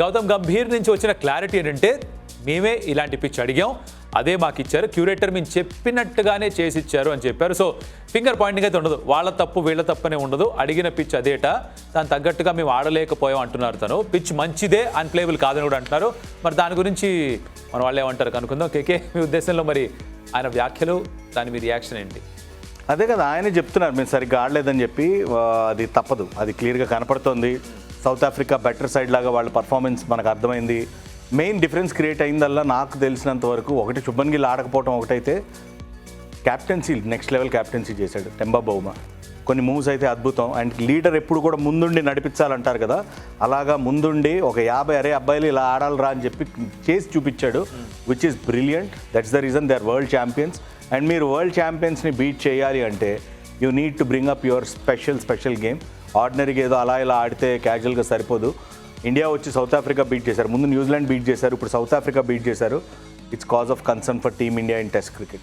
గౌతమ్ గంభీర్ నుంచి వచ్చిన క్లారిటీ ఏంటంటే మేమే ఇలాంటి పిచ్ అడిగాం. అదే మాకు ఇచ్చారు. క్యూరేటర్ మేము చెప్పినట్టుగానే చేసి ఇచ్చారు అని చెప్పారు. సో ఫింగర్ పాయింటింగ్ అయితే ఉండదు. వాళ్ళ తప్పు వీళ్ళ తప్పనే ఉండదు. అడిగిన పిచ్ అదేట దాని తగ్గట్టుగా మేము ఆడలేకపోయాం అంటున్నారు తను. పిచ్ మంచిదే అన్ప్లేబుల్ కాదని కూడా అంటున్నారు. మరి దాని గురించి మన వాళ్ళు ఏమంటారు కనుక్కుందాం కేకే మీ ఉద్దేశంలో మరి ఆయన వ్యాఖ్యలు దాని మీ రియాక్షన్ ఏంటి? అదే కదా ఆయనే చెప్తున్నారు. మేము సరిగ్గా ఆడలేదని చెప్పి అది తప్పదు. అది క్లియర్గా కనపడుతోంది. సౌత్ ఆఫ్రికా బెటర్ సైడ్ లాగా వాళ్ళ పర్ఫార్మెన్స్ మనకు అర్థమైంది. మెయిన్ డిఫరెన్స్ క్రియేట్ అయిందల్లా నాకు తెలిసినంత వరకు ఒకటి శుభన్ గిల్ ఆడకపోవడం ఒకటైతే క్యాప్టెన్సీ నెక్స్ట్ లెవెల్ క్యాప్టెన్సీ చేశాడు టెంబా బౌమా. కొన్ని మూవ్స్ అయితే అద్భుతం. అండ్ లీడర్ ఎప్పుడు కూడా ముందుండి నడిపించాలంటారు కదా అలాగా ముందుండి ఒక యాభై అరే అబ్బాయిలు ఇలా ఆడాలరా అని చెప్పి చేసి చూపించాడు which is brilliant that's the reason they are world champions and మీరు వరల్డ్ ఛాంపియన్స్ని బీట్ చేయాలి అంటే you need to bring up your special special game ఆర్డినరీగా ఏదో అలా ఇలా ఆడితే క్యాజువల్గా సరిపోదు. ఇండియా వచ్చి సౌత్ ఆఫ్రికా బీట్ చేశారు. ముందు న్యూజిలాండ్ బీట్ చేశారు. ఇప్పుడు సౌత్ ఆఫ్రికా బీట్ చేశారు. It's cause of concern for team India in test cricket